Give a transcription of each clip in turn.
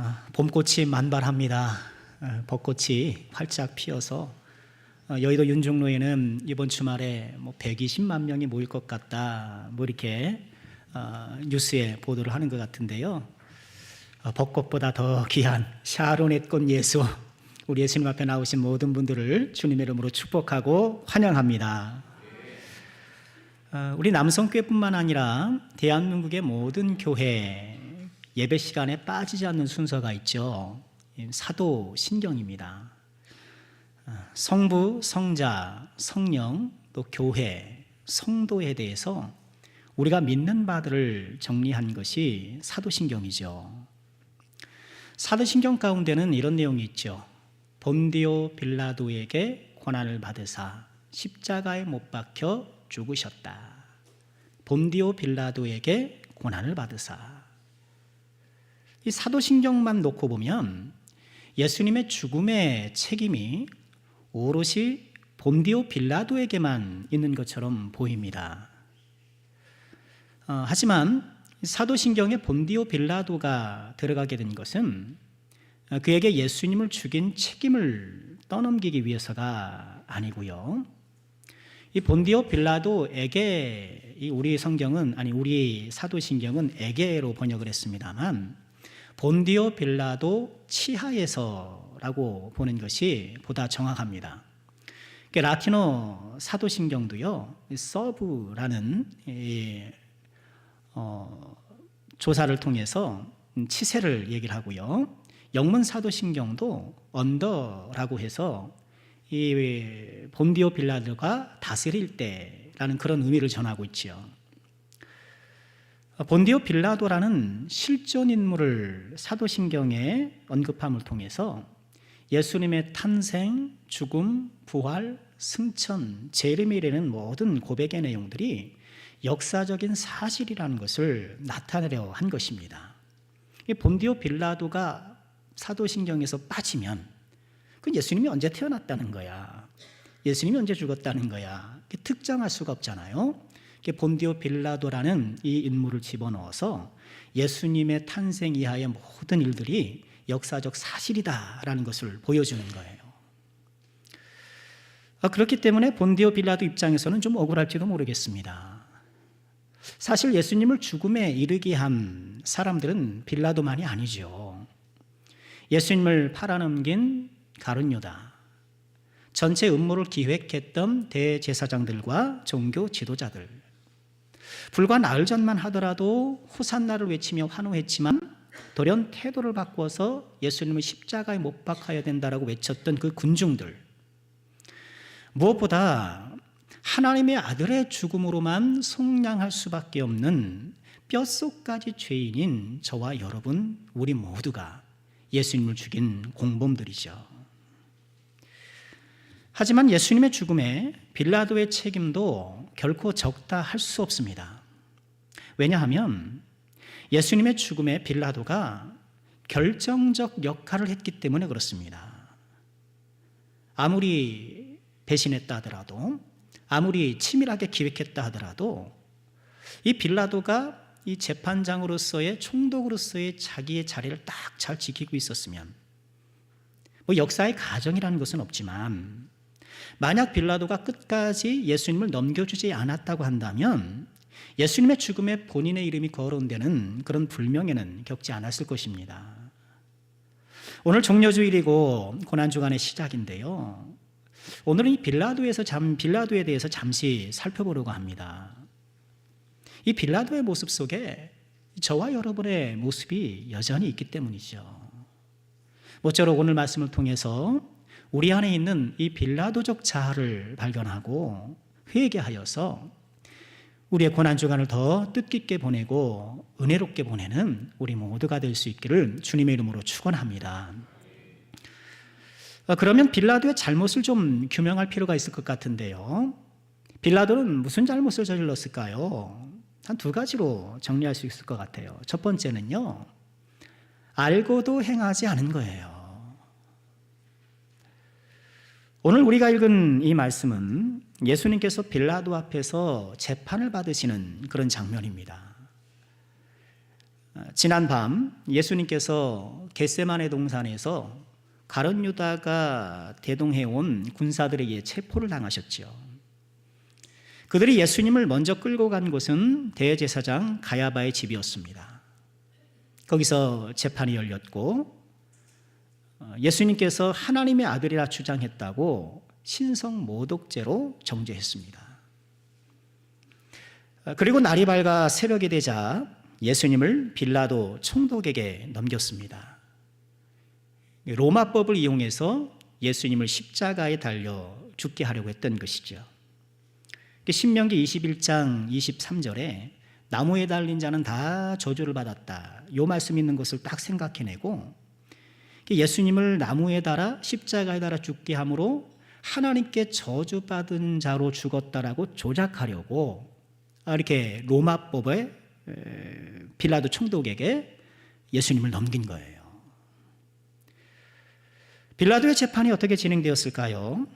아, 봄꽃이 만발합니다. 아, 벚꽃이 활짝 피어서 어, 여의도 윤중로에는 이번 주말에 뭐 120만 명이 모일 것 같다. 뭐 이렇게 어, 뉴스에 보도를 하는 것 같은데요. 어, 벚꽃보다 더 귀한 샤론의 꽃 예수 우리 예수님 앞에 나오신 모든 분들을 주님의 이름으로 축복하고 환영합니다. 어, 우리 남성교회뿐만 아니라 대한민국의 모든 교회 예배 시간에 빠지지 않는 순서가 있죠. 사도 신경입니다. 어, 성부, 성자, 성령, 또 교회, 성도에 대해서 우리가 믿는 바들을 정리한 것이 사도신경이죠. 사도신경 가운데는 이런 내용이 있죠. 본디오 빌라도에게 고난을 받으사 십자가에 못 박혀 죽으셨다. 본디오 빌라도에게 고난을 받으사. 이 사도신경만 놓고 보면 예수님의 죽음의 책임이 오롯이 본디오 빌라도에게만 있는 것처럼 보입니다. 어, 하지만 사도신경에 본디오 빌라도가 들어가게 된 것은 어, 그에게 예수님을 죽인 책임을 떠넘기기 위해서가 아니고요. 이 본디오 빌라도에게 이 우리 성경은 아니 우리 사도신경은 에게로 번역을 했습니다만 본디오 빌라도 치하에서라고 보는 것이 보다 정확합니다. 그 라틴어 사도신경도요, 서브라는 이, 어, 조사를 통해서 치세를 얘기를 하고요. 영문 사도신경도 언더라고 해서 이 본디오 빌라도가 다스릴 때라는 그런 의미를 전하고 있지요. 본디오 빌라도라는 실존 인물을 사도신경에 언급함을 통해서 예수님의 탄생, 죽음, 부활, 승천, 재림이라는 모든 고백의 내용들이 역사적인 사실이라는 것을 나타내려 한 것입니다. 이 본디오 빌라도가 사도신경에서 빠지면 그 예수님이 언제 태어났다는 거야. 예수님이 언제 죽었다는 거야. 특정할 수가 없잖아요. 본디오 빌라도라는 이 인물을 집어넣어서 예수님의 탄생 이하의 모든 일들이 역사적 사실이다라는 것을 보여주는 거예요. 아, 그렇기 때문에 본디오 빌라도 입장에서는 좀 억울할지도 모르겠습니다. 사실 예수님을 죽음에 이르게 한 사람들은 빌라도만이 아니죠. 예수님을 팔아넘긴 가룟유다, 전체 음모를 기획했던 대제사장들과 종교 지도자들, 불과 나흘 전만 하더라도 호산나를 외치며 환호했지만 돌연 태도를 바꿔서 예수님을 십자가에 못 박아야 된다라고 외쳤던 그 군중들, 무엇보다 하나님의 아들의 죽음으로만 속량할 수밖에 없는 뼛속까지 죄인인 저와 여러분, 우리 모두가 예수님을 죽인 공범들이죠. 하지만 예수님의 죽음에 빌라도의 책임도 결코 적다 할 수 없습니다. 왜냐하면 예수님의 죽음에 빌라도가 결정적 역할을 했기 때문에 그렇습니다. 아무리 배신했다 하더라도, 아무리 치밀하게 기획했다 하더라도, 이 빌라도가 이 재판장으로서의 총독으로서의 자기의 자리를 딱 잘 지키고 있었으면 뭐 역사의 가정이라는 것은 없지만 만약 빌라도가 끝까지 예수님을 넘겨주지 않았다고 한다면 예수님의 죽음에 본인의 이름이 거론되는 그런 불명예는 겪지 않았을 것입니다. 오늘 종려주일이고 고난주간의 시작인데요. 오늘은 이 빌라도에서 잠, 빌라도에 대해서 잠시 살펴보려고 합니다. 이 빌라도의 모습 속에 저와 여러분의 모습이 여전히 있기 때문이죠. 모쪼록 오늘 말씀을 통해서 우리 안에 있는 이 빌라도적 자아를 발견하고 회개하여서 우리의 고난 주간을 더 뜻깊게 보내고 은혜롭게 보내는 우리 모두가 될 수 있기를 주님의 이름으로 축원합니다. 어, 그러면 빌라도의 잘못을 좀 규명할 필요가 있을 것 같은데요. 빌라도는 무슨 잘못을 저질렀을까요? 한 두 가지로 정리할 수 있을 것 같아요. 첫 번째는요, 알고도 행하지 않은 거예요. 오늘 우리가 읽은 이 말씀은 예수님께서 빌라도 앞에서 재판을 받으시는 그런 장면입니다. 지난 밤 예수님께서 겟세만의 동산에서 가론 유다가 대동해 온 군사들에게 체포를 당하셨지요. 그들이 예수님을 먼저 끌고 간 곳은 대제사장 가야바의 집이었습니다. 거기서 재판이 열렸고 어, 예수님께서 하나님의 아들이라 주장했다고 신성 모독죄로 정죄했습니다. 어, 그리고 날이 밝아 새벽이 되자 예수님을 빌라도 총독에게 넘겼습니다. 로마법을 이용해서 예수님을 십자가에 달려 죽게 하려고 했던 것이죠. 신명기 21장 23절에 나무에 달린 자는 다 저주를 받았다. 요 말씀 있는 것을 딱 생각해내고 예수님을 나무에 달아 십자가에 달아 죽게 함으로 하나님께 저주받은 자로 죽었다라고 조작하려고 이렇게 로마법에 빌라도 총독에게 예수님을 넘긴 거예요. 빌라도의 재판이 어떻게 진행되었을까요?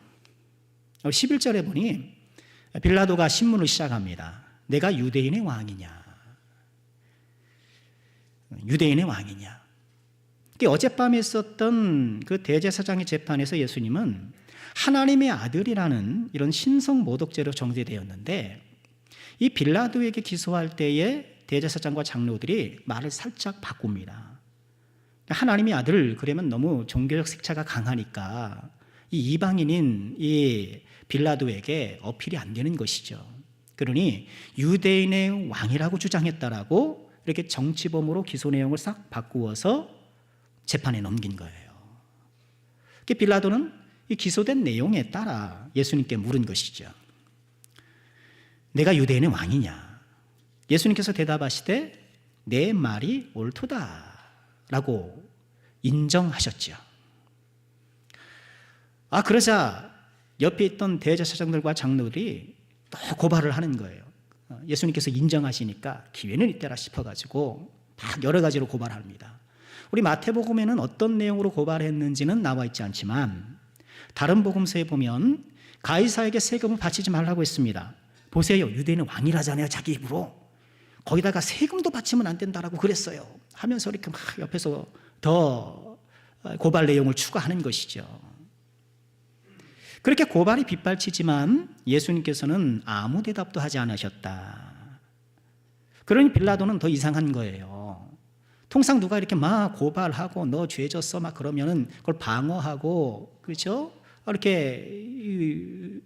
11절에 보니 빌라도가 신문을 시작합니다. 내가 유대인의 왕이냐? 유대인의 왕이냐? 어젯밤에 있었던 그 대제사장의 재판에서 예수님은 하나님의 아들이라는 이런 신성 모독죄로 정죄되었는데 이 빌라도에게 기소할 때에 대제사장과 장로들이 말을 살짝 바꿉니다. 하나님의 아들 그러면 너무 종교적 색채가 강하니까 이 이방인인 이 빌라도에게 어필이 안 되는 것이죠. 그러니 유대인의 왕이라고 주장했다라고 이렇게 정치범으로 기소 내용을 싹 바꾸어서 재판에 넘긴 거예요. 빌라도는 이 기소된 내용에 따라 예수님께 물은 것이죠. 내가 유대인의 왕이냐? 예수님께서 대답하시되 내 말이 옳도다. 라고 인정하셨죠. 아, 그러자 옆에 있던 대제사장들과 장로들이 또 고발을 하는 거예요. 어, 예수님께서 인정하시니까 기회는 이때라 싶어가지고 막 여러 가지로 고발합니다. 우리 마태복음에는 어떤 내용으로 고발했는지는 나와 있지 않지만 다른 복음서에 보면 가이사에게 세금을 바치지 말라고 했습니다. 보세요. 유대인은 왕이라잖아요. 자기 입으로. 거기다가 세금도 바치면 안 된다라고 그랬어요. 하면서 이렇게 막 옆에서 더 고발 내용을 추가하는 것이죠. 그렇게 고발이 빗발치지만 예수님께서는 아무 대답도 하지 않으셨다. 그러니 빌라도는 더 이상한 거예요. 통상 누가 이렇게 막 고발하고 너 죄졌어 막 그러면은 그걸 방어하고 그렇죠? 이렇게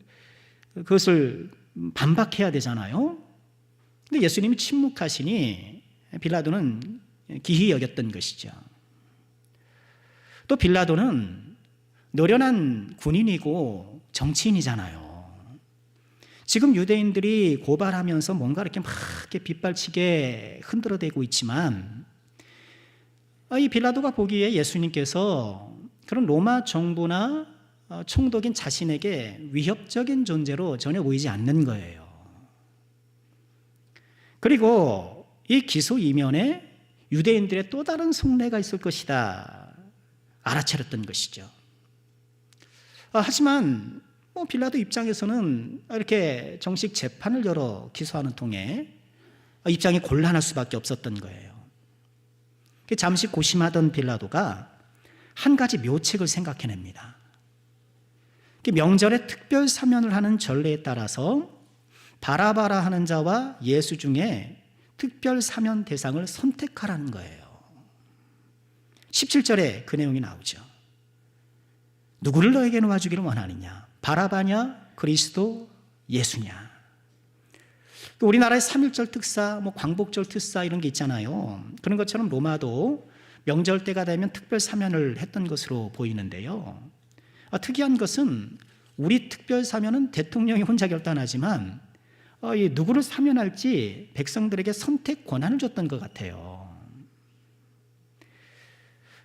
그것을 반박해야 되잖아요. 근데 예수님이 침묵하시니 빌라도는 기히 여겼던 것이죠. 또 빌라도는 노련한 군인이고 정치인이잖아요. 지금 유대인들이 고발하면서 뭔가 이렇게 막 이렇게 빗발치게 흔들어대고 있지만 아, 이 빌라도가 보기에 예수님께서 그런 로마 정부나 어, 총독인 자신에게 위협적인 존재로 전혀 보이지 않는 거예요. 그리고 이 기소 이면에 유대인들의 또 다른 속내가 있을 것이다. 알아차렸던 것이죠. 아, 하지만 뭐 빌라도 입장에서는 이렇게 정식 재판을 열어 기소하는 통에 입장이 곤란할 수밖에 없었던 거예요. 잠시 고심하던 빌라도가 한 가지 묘책을 생각해냅니다. 명절에 특별 사면을 하는 전례에 따라서 바라바라 하는 자와 예수 중에 특별 사면 대상을 선택하라는 거예요. 17절에 그 내용이 나오죠. 누구를 너에게 놓아주기를 원하느냐? 바라바냐? 그리스도? 예수냐? 우리나라의 3.1절 특사, 뭐 광복절 특사 이런 게 있잖아요. 그런 것처럼 로마도 명절 때가 되면 특별 사면을 했던 것으로 보이는데요. 아, 특이한 것은 우리 특별 사면은 대통령이 혼자 결단하지만 어, 이 누구를 사면할지 백성들에게 선택 권한을 줬던 것 같아요.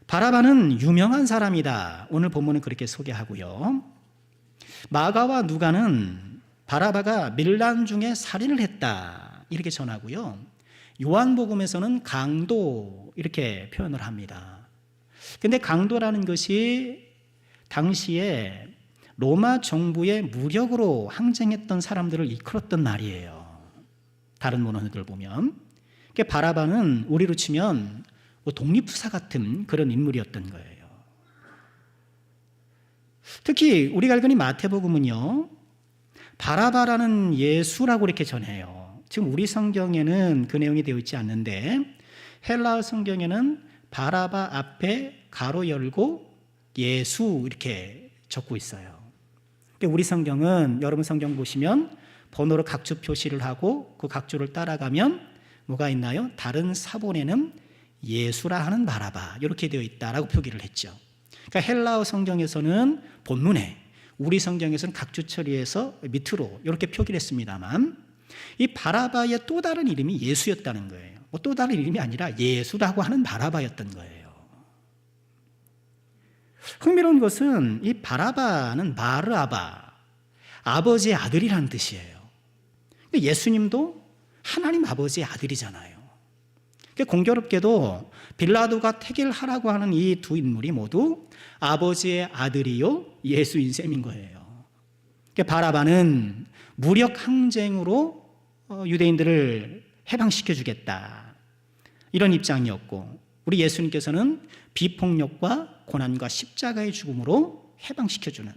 바라바는 유명한 사람이다. 오늘 본문은 그렇게 소개하고요. 마가와 누가는 바라바가 밀란 중에 살인을 했다. 이렇게 전하고요. 요한복음에서는 강도 이렇게 표현을 합니다. 근데 강도라는 것이 당시에 로마 정부의 무력으로 항쟁했던 사람들을 이끌었던 말이에요. 다른 문헌들 보면 그 바라바는 우리로 치면 뭐 독립투사 같은 그런 인물이었던 거예요. 특히 우리가 이 마태복음은요, 바라바라는 예수라고 이렇게 전해요. 지금 우리 성경에는 그 내용이 되어 있지 않는데 헬라어 성경에는 바라바 앞에 가로 열고 예수 이렇게 적고 있어요. 그러니까 우리 성경은 여러분 성경 보시면 번호로 각주 표시를 하고 그 각주를 따라가면 뭐가 있나요? 다른 사본에는 예수라 하는 바라바 이렇게 되어 있다라고 표기를 했죠. 그러니까 헬라어 성경에서는 본문에 우리 성경에서는 각주 처리해서 밑으로 이렇게 표기를 했습니다만 이 바라바의 또 다른 이름이 예수였다는 거예요. 뭐 또 다른 이름이 아니라 예수라고 하는 바라바였던 거예요. 흥미로운 것은 이 바라바는 바르아바 아버지의 아들이라는 뜻이에요. 예수님도 하나님 아버지의 아들이잖아요. 공교롭게도 빌라도가 택일하라고 하는 이 두 인물이 모두 아버지의 아들이요 예수인 셈인 거예요. 그러니까 바라바는 무력 항쟁으로 어, 유대인들을 해방시켜 주겠다. 이런 입장이었고 우리 예수님께서는 비폭력과 고난과 십자가의 죽음으로 해방시켜 주는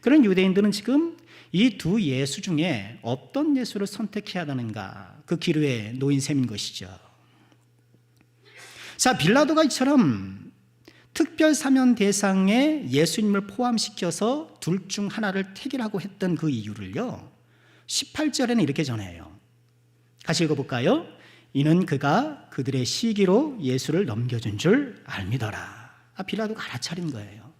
그런 유대인들은 지금 이 두 예수 중에 어떤 예수를 선택해야 하는가 그 기로에 놓인 셈인 것이죠. 자, 빌라도가 이처럼 특별 사면 대상에 예수님을 포함시켜서 둘 중 하나를 택이라고 했던 그 이유를요. 18절에는 이렇게 전해요. 같이 읽어볼까요? 이는 그가 그들의 시기로 예수를 넘겨준 줄 알미더라. 아, 빌라도가 알아차린 거예요.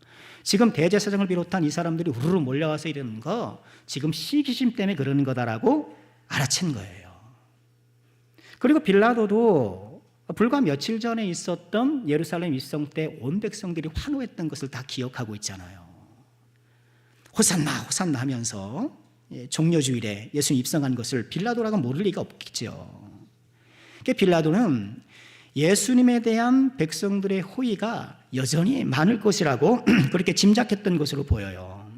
지금 대제사장을 비롯한 이 사람들이 우르르 몰려와서 이러는 거 지금 시기심 때문에 그러는 거다라고 알아챈 거예요. 그리고 빌라도도 불과 며칠 전에 있었던 예루살렘 입성 때 온 백성들이 환호했던 것을 다 기억하고 있잖아요. 호산나 호산나 하면서 예, 종려주일에 예수님 입성한 것을 빌라도라고 모를 리가 없겠죠. 그 빌라도는 예수님에 대한 백성들의 호의가 여전히 많을 것이라고 그렇게 짐작했던 것으로 보여요.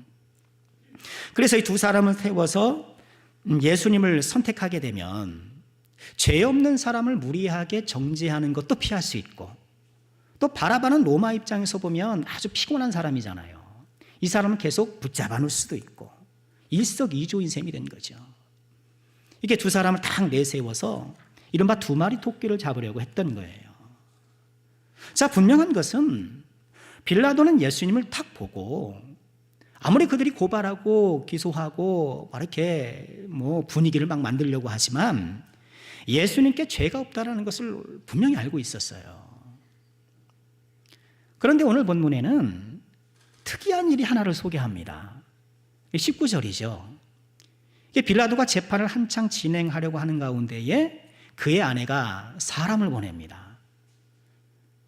그래서 이 두 사람을 세워서 예수님을 선택하게 되면 죄 없는 사람을 무리하게 정죄하는 것도 피할 수 있고 또 바라바는 로마 입장에서 보면 아주 피곤한 사람이잖아요. 이 사람은 계속 붙잡아 놓을 수도 있고 일석이조인 셈이 된 거죠. 이게 두 사람을 딱 내세워서 이른바 두 마리 토끼를 잡으려고 했던 거예요. 자, 분명한 것은 빌라도는 예수님을 딱 보고 아무리 그들이 고발하고 기소하고 이렇게 뭐 분위기를 막 만들려고 하지만 예수님께 죄가 없다라는 것을 분명히 알고 있었어요. 그런데 오늘 본문에는 특이한 일이 하나를 소개합니다. 19절이죠. 빌라도가 재판을 한창 진행하려고 하는 가운데에 그의 아내가 사람을 보냅니다.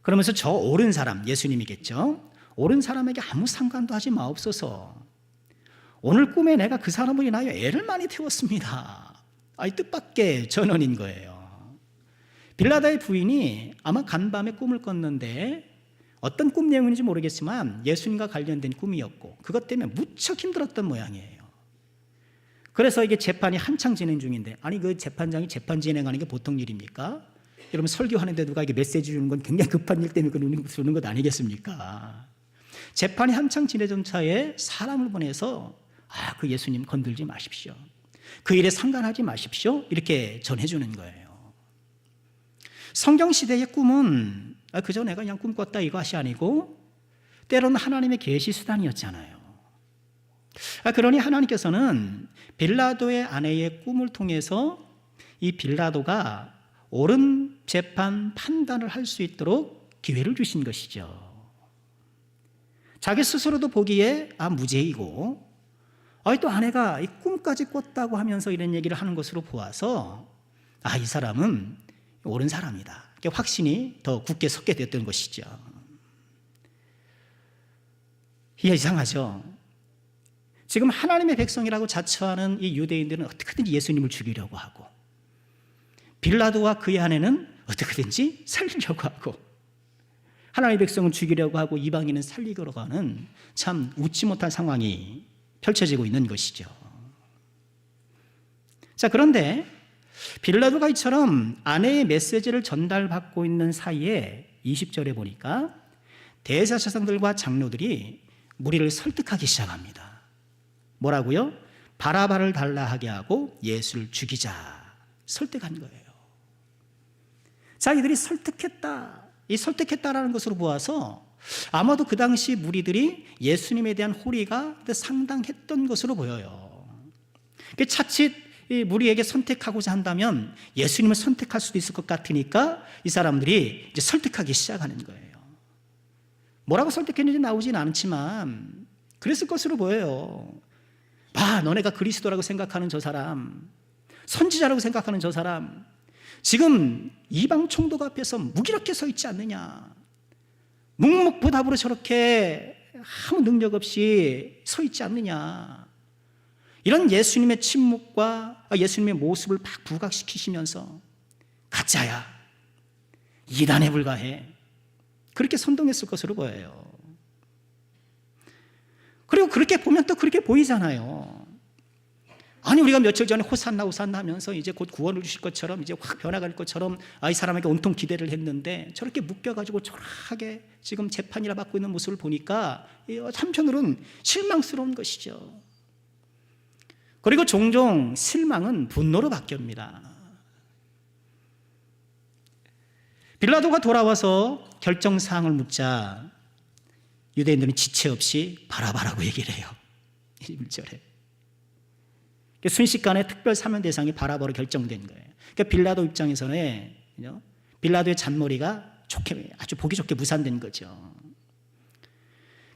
그러면서 저 옳은 사람, 예수님이겠죠? 옳은 사람에게 아무 상관도 하지 마옵소서. 오늘 꿈에 내가 그 사람으로 인하여 애를 많이 태웠습니다. 아이 뜻밖의 전원인 거예요. 빌라다의 부인이 아마 간밤에 꿈을 꿨는데 어떤 꿈 내용인지 모르겠지만 예수님과 관련된 꿈이었고 그것 때문에 무척 힘들었던 모양이에요. 그래서 이게 재판이 한창 진행 중인데 아니 그 재판장이 재판 진행하는 게 보통 일입니까? 여러분 설교하는데 누가 이게 메시지 주는 건 굉장히 급한 일 때문에 그러는 주는 것 아니겠습니까? 재판이 한창 진행전 차에 사람을 보내서 아 그 예수님 건들지 마십시오. 그 일에 상관하지 마십시오. 이렇게 전해주는 거예요. 성경 시대의 꿈은 아, 그저 내가 그냥 꿈꿨다 이것이 아니고 때로는 하나님의 계시 수단이었잖아요. 아, 그러니 하나님께서는 빌라도의 아내의 꿈을 통해서 이 빌라도가 옳은 재판 판단을 할 수 있도록 기회를 주신 것이죠. 자기 스스로도 보기에 아 무죄이고 아, 또 아내가 이 꿈까지 꿨다고 하면서 이런 얘기를 하는 것으로 보아서 아, 이 사람은 옳은 사람이다. 확신이 더 굳게 섰게 됐던 것이죠. 이게 이상하죠. 지금 하나님의 백성이라고 자처하는 이 유대인들은 어떻게든지 예수님을 죽이려고 하고 빌라도와 그의 아내는 어떻게든지 살리려고 하고 하나님의 백성은 죽이려고 하고 이방인은 살리려고 하는 참 웃지 못한 상황이 펼쳐지고 있는 것이죠. 자, 그런데 빌라도가 이처럼 아내의 메시지를 전달받고 있는 사이에 20절에 보니까 대사사상들과 장로들이 무리를 설득하기 시작합니다. 뭐라고요? 바라바를 달라 하게 하고 예수를 죽이자 설득한 거예요. 자, 이들이 설득했다. 이 설득했다라는 것으로 보아서 아마도 그 당시 무리들이 예수님에 대한 호리가 상당했던 것으로 보여요. 그 차칫 이 무리에게 선택하고자 한다면 예수님을 선택할 수도 있을 것 같으니까 이 사람들이 이제 설득하기 시작하는 거예요. 뭐라고 설득했는지 나오진 않지만 그랬을 것으로 보여요. 봐, 너네가 그리스도라고 생각하는 저 사람, 선지자라고 생각하는 저 사람, 지금 이방 총독 앞에서 무기력해 서 있지 않느냐. 묵묵부답으로 저렇게 아무 능력 없이 서 있지 않느냐. 이런 예수님의 침묵과 예수님의 모습을 막 부각시키시면서 가짜야. 이단에 불과해. 그렇게 선동했을 것으로 보여요. 그리고 그렇게 보면 또 그렇게 보이잖아요. 아니 우리가 며칠 전에 호산나 호산나 하면서 이제 곧 구원을 주실 것처럼 이제 확 변화갈 것처럼 아, 이 사람에게 온통 기대를 했는데 저렇게 묶여가지고 초라하게 지금 재판이라 받고 있는 모습을 보니까 한편으로는 실망스러운 것이죠. 그리고 종종 실망은 분노로 바뀝니다. 빌라도가 돌아와서 결정 사항을 묻자 유대인들은 지체 없이 바라바라고 얘기를 해요. 1절에. 순식간에 특별 사면 대상이 바라바로 결정된 거예요. 그러니까 빌라도 입장에서는 빌라도의 잔머리가 좋게 아주 보기 좋게 무산된 거죠.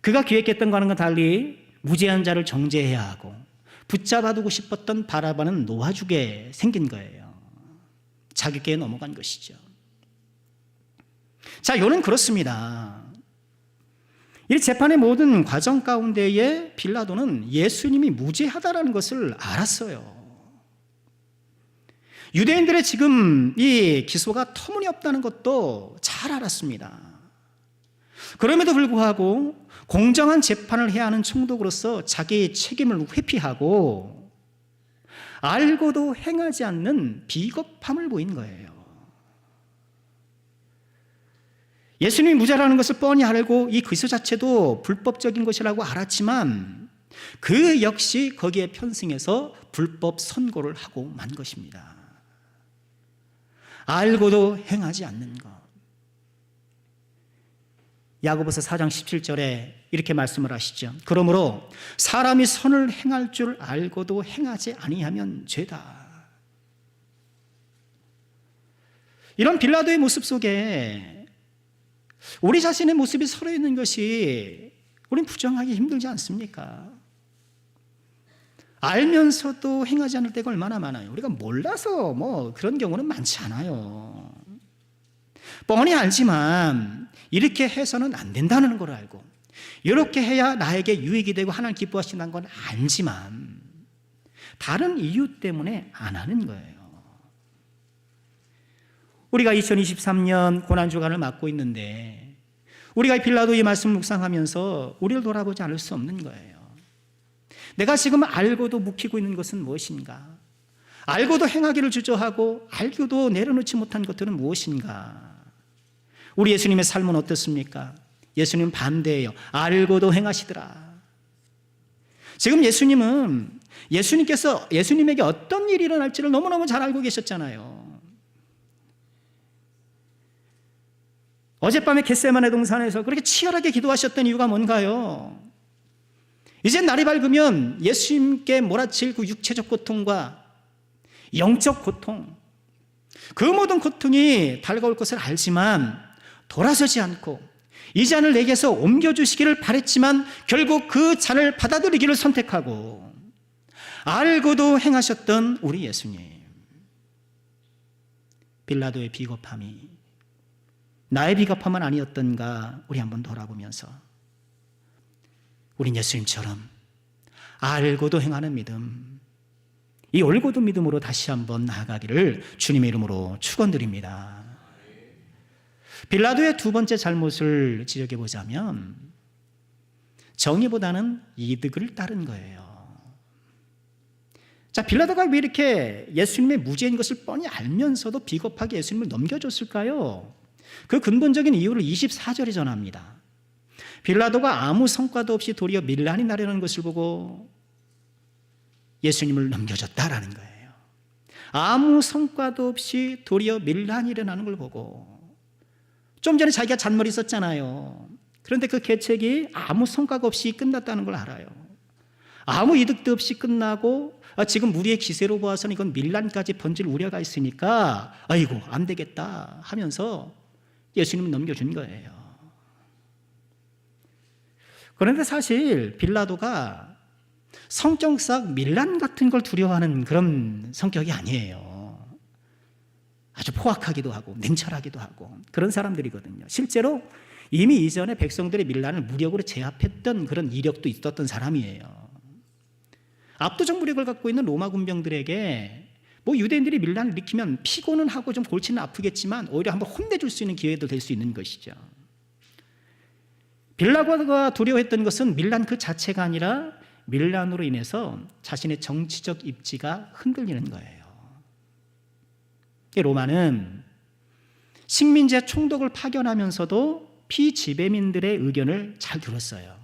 그가 기획했던 거와는 달리 무죄한 자를 정죄해야 하고 붙잡아두고 싶었던 바라바는 놓아주게 생긴 거예요. 자기께 넘어간 것이죠. 자, 요는 그렇습니다. 이 재판의 모든 과정 가운데에 빌라도는 예수님이 무죄하다라는 것을 알았어요. 유대인들의 지금 이 기소가 터무니없다는 것도 잘 알았습니다. 그럼에도 불구하고 공정한 재판을 해야 하는 총독으로서 자기의 책임을 회피하고 알고도 행하지 않는 비겁함을 보인 거예요. 예수님이 무죄라는 것을 뻔히 알고 이 기소 자체도 불법적인 것이라고 알았지만 그 역시 거기에 편승해서 불법 선고를 하고 만 것입니다. 알고도 행하지 않는 것. 야고보서 4장 17절에 이렇게 말씀을 하시죠. 그러므로 사람이 선을 행할 줄 알고도 행하지 아니하면 죄다. 이런 빌라도의 모습 속에 우리 자신의 모습이 서려 있는 것이 우린 부정하기 힘들지 않습니까? 알면서도 행하지 않을 때가 얼마나 많아요. 우리가 몰라서 뭐 그런 경우는 많지 않아요. 뻔히 알지만 이렇게 해서는 안 된다는 걸 알고 이렇게 해야 나에게 유익이 되고 하나님 기뻐하신다는 건 알지만 다른 이유 때문에 안 하는 거예요. 우리가 2023년 고난주간을 맞고 있는데 우리가 빌라도의 말씀 묵상하면서 우리를 돌아보지 않을 수 없는 거예요. 내가 지금 알고도 묵히고 있는 것은 무엇인가? 알고도 행하기를 주저하고 알고도 내려놓지 못한 것들은 무엇인가? 우리 예수님의 삶은 어떻습니까? 예수님 반대예요. 알고도 행하시더라. 지금 예수님은 예수님께서 예수님에게 어떤 일이 일어날지를 너무너무 잘 알고 계셨잖아요. 어젯밤에 겟세만의 동산에서 그렇게 치열하게 기도하셨던 이유가 뭔가요? 이제 날이 밝으면 예수님께 몰아칠 그 육체적 고통과 영적 고통, 그 모든 고통이 달가올 것을 알지만 돌아서지 않고 이 잔을 내게서 옮겨주시기를 바랬지만 결국 그 잔을 받아들이기를 선택하고 알고도 행하셨던 우리 예수님. 빌라도의 비겁함이 나의 비겁함은 아니었던가 우리 한번 돌아보면서 우린 예수님처럼 알고도 행하는 믿음, 이 올고도 믿음으로 다시 한번 나아가기를 주님의 이름으로 축원드립니다. 빌라도의 두 번째 잘못을 지적해 보자면 정의보다는 이득을 따른 거예요. 자, 빌라도가 왜 이렇게 예수님의 무죄인 것을 뻔히 알면서도 비겁하게 예수님을 넘겨줬을까요? 그 근본적인 이유를 24절에 전합니다. 빌라도가 아무 성과도 없이 도리어 밀란이 나려는 것을 보고 예수님을 넘겨줬다라는 거예요. 아무 성과도 없이 도리어 밀란이 일어나는 걸 보고 좀 전에 자기가 잔머리 썼잖아요. 그런데 그 계책이 아무 성과가 없이 끝났다는 걸 알아요. 아무 이득도 없이 끝나고 아, 지금 우리의 기세로 보아서는 이건 밀란까지 번질 우려가 있으니까 아이고 안 되겠다 하면서 예수님을 넘겨준 거예요. 그런데 사실 빌라도가 성격상 밀란 같은 걸 두려워하는 그런 성격이 아니에요. 아주 포악하기도 하고 냉철하기도 하고 그런 사람들이거든요. 실제로 이미 이전에 백성들의 밀란을 무력으로 제압했던 그런 이력도 있었던 사람이에요. 압도적 무력을 갖고 있는 로마 군병들에게 뭐 유대인들이 밀란을 일으키면 피고는 하고 좀 골치는 아프겠지만 오히려 한번 혼내줄 수 있는 기회도 될 수 있는 것이죠. 빌라고가 두려워했던 것은 밀란 그 자체가 아니라 밀란으로 인해서 자신의 정치적 입지가 흔들리는 거예요. 로마는 식민지의 총독을 파견하면서도 피지배민들의 의견을 잘 들었어요.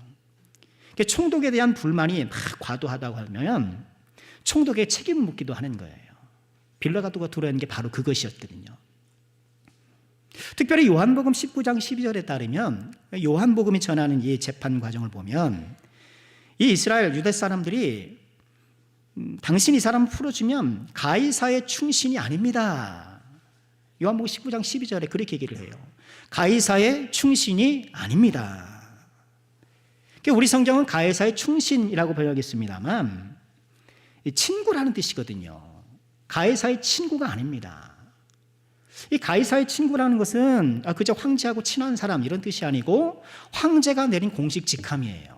총독에 대한 불만이 막 과도하다고 하면 총독에 책임을 묻기도 하는 거예요. 빌라가도가 두려운 게 바로 그것이었거든요. 특별히 요한복음 19장 12절에 따르면 요한복음이 전하는 이 재판 과정을 보면 이 이스라엘 유대 사람들이 음, 당신 이 사람 풀어주면 가이사의 충신이 아닙니다. 요한복음 19장 12절에 그렇게 얘기를 해요. 가이사의 충신이 아닙니다. 그러니까 우리 성경은 가이사의 충신이라고 번역했습니다만 친구라는 뜻이거든요. 가이사의 친구가 아닙니다. 이 가이사의 친구라는 것은 아, 그저 황제하고 친한 사람 이런 뜻이 아니고 황제가 내린 공식 직함이에요.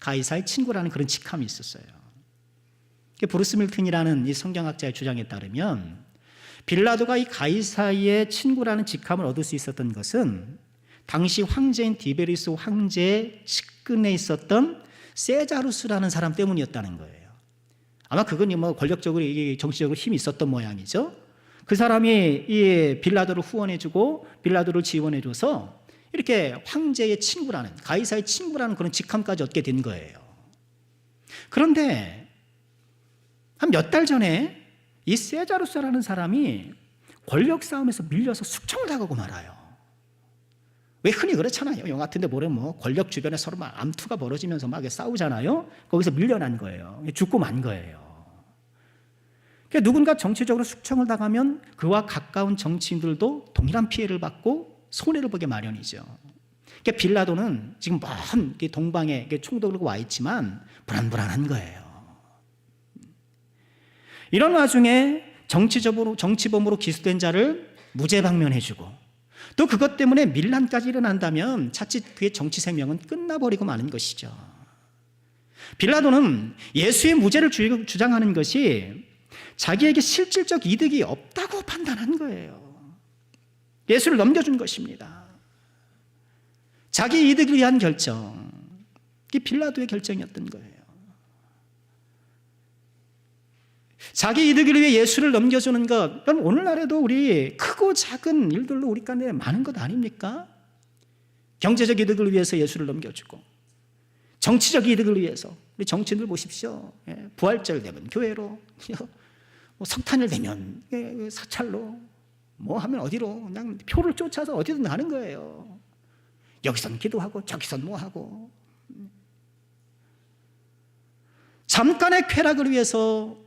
가이사의 친구라는 그런 직함이 있었어요. 브루스 밀튼이라는 이 성경학자의 주장에 따르면 빌라도가 이 가이사의 친구라는 직함을 얻을 수 있었던 것은 당시 황제인 디베리스 황제의 측근에 있었던 세자루스라는 사람 때문이었다는 거예요. 아마 그건 뭐 권력적으로 정치적으로 힘이 있었던 모양이죠. 그 사람이 이 빌라도를 후원해주고 빌라도를 지원해줘서 이렇게 황제의 친구라는 가이사의 친구라는 그런 직함까지 얻게 된 거예요. 그런데 한 몇 달 전에 이 세자루스라는 사람이 권력 싸움에서 밀려서 숙청을 당하고 말아요. 왜 흔히 그렇잖아요. 영화 같은 데 보면 뭐 권력 주변에 서로 막 암투가 벌어지면서 막 싸우잖아요. 거기서 밀려난 거예요. 죽고 만 거예요. 그러니까 누군가 정치적으로 숙청을 당하면 그와 가까운 정치인들도 동일한 피해를 받고 손해를 보게 마련이죠. 그러니까 빌라도는 지금 먼 동방에 총독을 와 있지만 불안불안한 거예요. 이런 와중에 정치적으로 정치범으로 기소된 자를 무죄 방면해주고 또 그것 때문에 밀란까지 일어난다면 자칫 그의 정치 생명은 끝나버리고 마는 것이죠. 빌라도는 예수의 무죄를 주장하는 것이 자기에게 실질적 이득이 없다고 판단한 거예요. 예수를 넘겨준 것입니다. 자기 이득을 위한 결정. 이 빌라도의 결정이었던 거예요. 자기 이득을 위해 예수를 넘겨주는 것, 여러분 오늘날에도 우리 크고 작은 일들로 우리 가운데 많은 것 아닙니까? 경제적 이득을 위해서 예수를 넘겨주고, 정치적 이득을 위해서 우리 정치인들 보십시오. 예, 부활절 되면 교회로, 뭐 석탄을 내면 예, 사찰로, 뭐 하면 어디로 그냥 표를 쫓아서 어디든 가는 거예요. 여기선 기도하고 저기선 뭐 하고. 잠깐의 쾌락을 위해서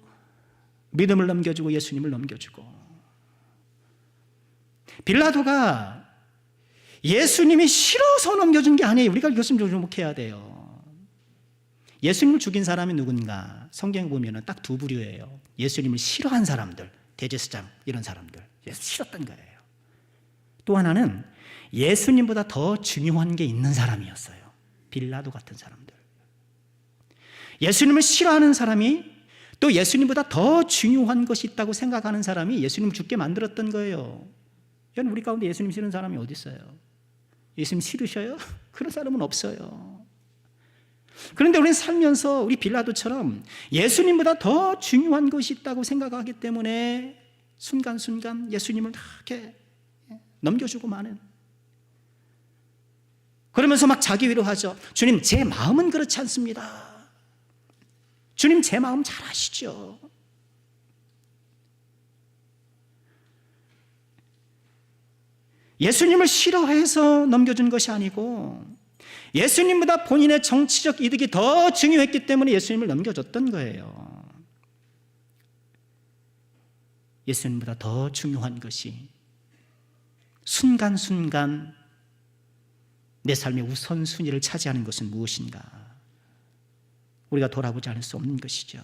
믿음을 넘겨주고 예수님을 넘겨주고 빌라도가 예수님이 싫어서 넘겨준 게 아니에요. 우리가 이것을 좀 주목해야 돼요. 예수님을 죽인 사람이 누군가 성경 보면 딱 두 부류예요. 예수님을 싫어한 사람들, 대제사장 이런 사람들 예수 싫었던 거예요. 또 하나는 예수님보다 더 중요한 게 있는 사람이었어요. 빌라도 같은 사람들. 예수님을 싫어하는 사람이 또 예수님보다 더 중요한 것이 있다고 생각하는 사람이 예수님을 죽게 만들었던 거예요. 여러분 우리 가운데 예수님 싫은 사람이 어디 있어요? 예수님 싫으셔요? 그런 사람은 없어요. 그런데 우리는 살면서 우리 빌라도처럼 예수님보다 더 중요한 것이 있다고 생각하기 때문에 순간순간 예수님을 다 이렇게 넘겨주고 마는 그러면서 막 자기 위로하죠. 주님, 제 마음은 그렇지 않습니다. 주님, 제 마음 잘 아시죠? 예수님을 싫어해서 넘겨준 것이 아니고 예수님보다 본인의 정치적 이득이 더 중요했기 때문에 예수님을 넘겨줬던 거예요. 예수님보다 더 중요한 것이 순간순간 내 삶의 우선순위를 차지하는 것은 무엇인가? 우리가 돌아보지 않을 수 없는 것이죠.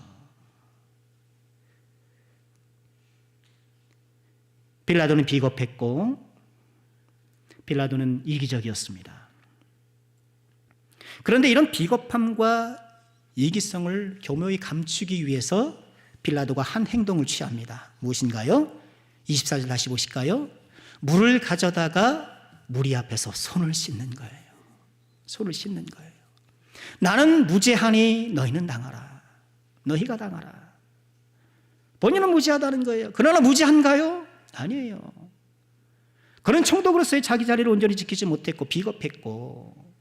빌라도는 비겁했고 빌라도는 이기적이었습니다. 그런데 이런 비겁함과 이기성을 교묘히 감추기 위해서 빌라도가 한 행동을 취합니다. 무엇인가요? 24절 다시 보실까요? 물을 가져다가 무리 앞에서 손을 씻는 거예요. 손을 씻는 거예요. 나는 무죄하니 너희는 당하라. 너희가 당하라. 본인은 무죄하다는 거예요. 그러나 무죄한가요? 아니에요. 그런 총독으로서의 자기 자리를 온전히 지키지 못했고 비겁했고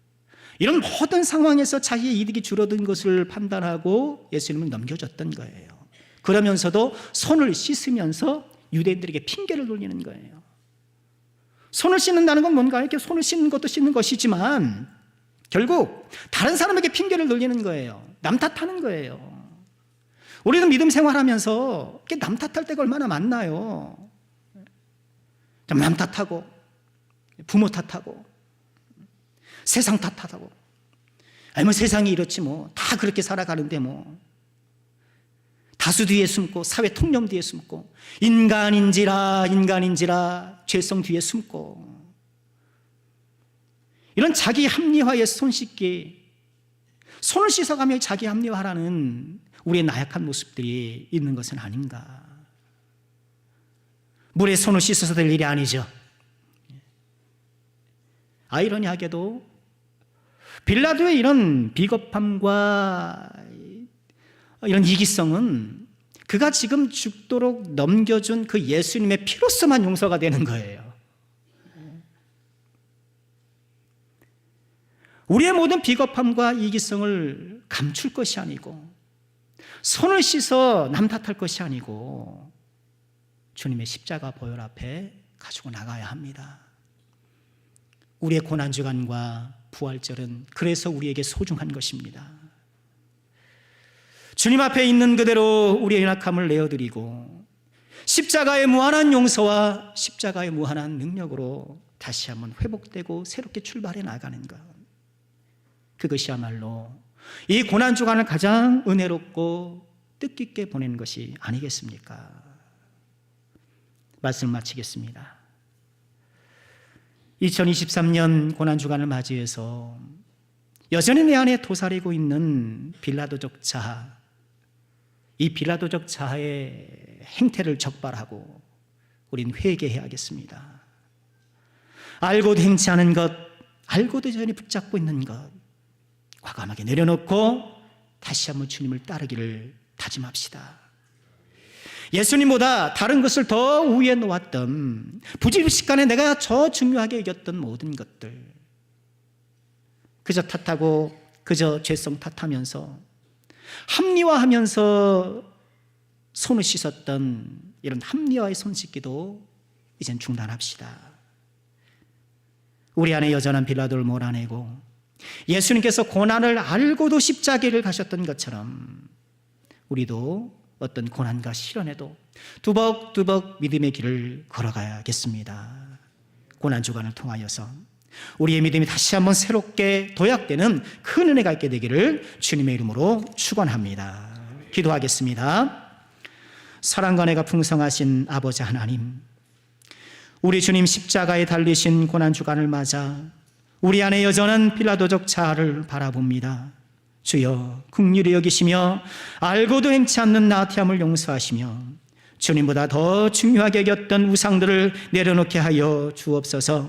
이런 모든 상황에서 자기의 이득이 줄어든 것을 판단하고 예수님을 넘겨줬던 거예요. 그러면서도 손을 씻으면서 유대인들에게 핑계를 돌리는 거예요. 손을 씻는다는 건 뭔가 이렇게 손을 씻는 것도 씻는 것이지만 결국 다른 사람에게 핑계를 돌리는 거예요. 남 탓하는 거예요. 우리는 믿음 생활하면서 남 탓할 때가 얼마나 많나요? 남 탓하고 부모 탓하고 세상 탓하다고 아니 뭐 세상이 이렇지 뭐 다 그렇게 살아가는데 뭐 다수 뒤에 숨고 사회 통념 뒤에 숨고 인간인지라 인간인지라 죄성 뒤에 숨고 이런 자기 합리화의 손 씻기 손을 씻어가며 자기 합리화라는 우리의 나약한 모습들이 있는 것은 아닌가 물에 손을 씻어서 될 일이 아니죠 아이러니하게도 빌라도의 이런 비겁함과 이런 이기성은 그가 지금 죽도록 넘겨준 그 예수님의 피로서만 용서가 되는 거예요. 우리의 모든 비겁함과 이기성을 감출 것이 아니고 손을 씻어 남 탓할 것이 아니고 주님의 십자가 보혈 앞에 가지고 나가야 합니다. 우리의 고난 주간과 부활절은 그래서 우리에게 소중한 것입니다. 주님 앞에 있는 그대로 우리의 연약함을 내어드리고 십자가의 무한한 용서와 십자가의 무한한 능력으로 다시 한번 회복되고 새롭게 출발해 나가는 것. 그것이야말로 이 고난 주간을 가장 은혜롭고 뜻깊게 보내는 것이 아니겠습니까? 말씀 마치겠습니다. 2023년 고난 주간을 맞이해서 여전히 내 안에 도사리고 있는 빌라도적 자아, 이 빌라도적 자아의 행태를 적발하고 우린 회개해야겠습니다. 알고도 행치 않은 것, 알고도 여전히 붙잡고 있는 것, 과감하게 내려놓고 다시 한번 주님을 따르기를 다짐합시다. 예수님보다 다른 것을 더 우위에 놓았던 부지식간에 내가 저 중요하게 여겼던 모든 것들 그저 탓하고 그저 죄성 탓하면서 합리화하면서 손을 씻었던 이런 합리화의 손 씻기도 이젠 중단합시다. 우리 안에 여전한 빌라도를 몰아내고 예수님께서 고난을 알고도 십자가를 가셨던 것처럼 우리도 어떤 고난과 시련에도 두벅두벅 믿음의 길을 걸어가야겠습니다. 고난 주간을 통하여서 우리의 믿음이 다시 한번 새롭게 도약되는 큰 은혜가 있게 되기를 주님의 이름으로 축원합니다. 기도하겠습니다. 사랑과 내가 풍성하신 아버지 하나님, 우리 주님 십자가에 달리신 고난 주간을 맞아 우리 안에 여전한 빌라도적 자아를 바라봅니다. 주여 국률이 여기시며 알고도 행치 않는 나티함을 용서하시며 주님보다 더 중요하게 여겼던 우상들을 내려놓게 하여 주옵소서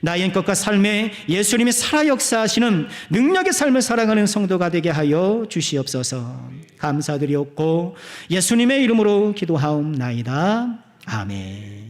나의 것과 삶에 예수님이 살아 역사하시는 능력의 삶을 살아가는 성도가 되게 하여 주시옵소서. 감사드리옵고 예수님의 이름으로 기도하옵나이다. 아멘.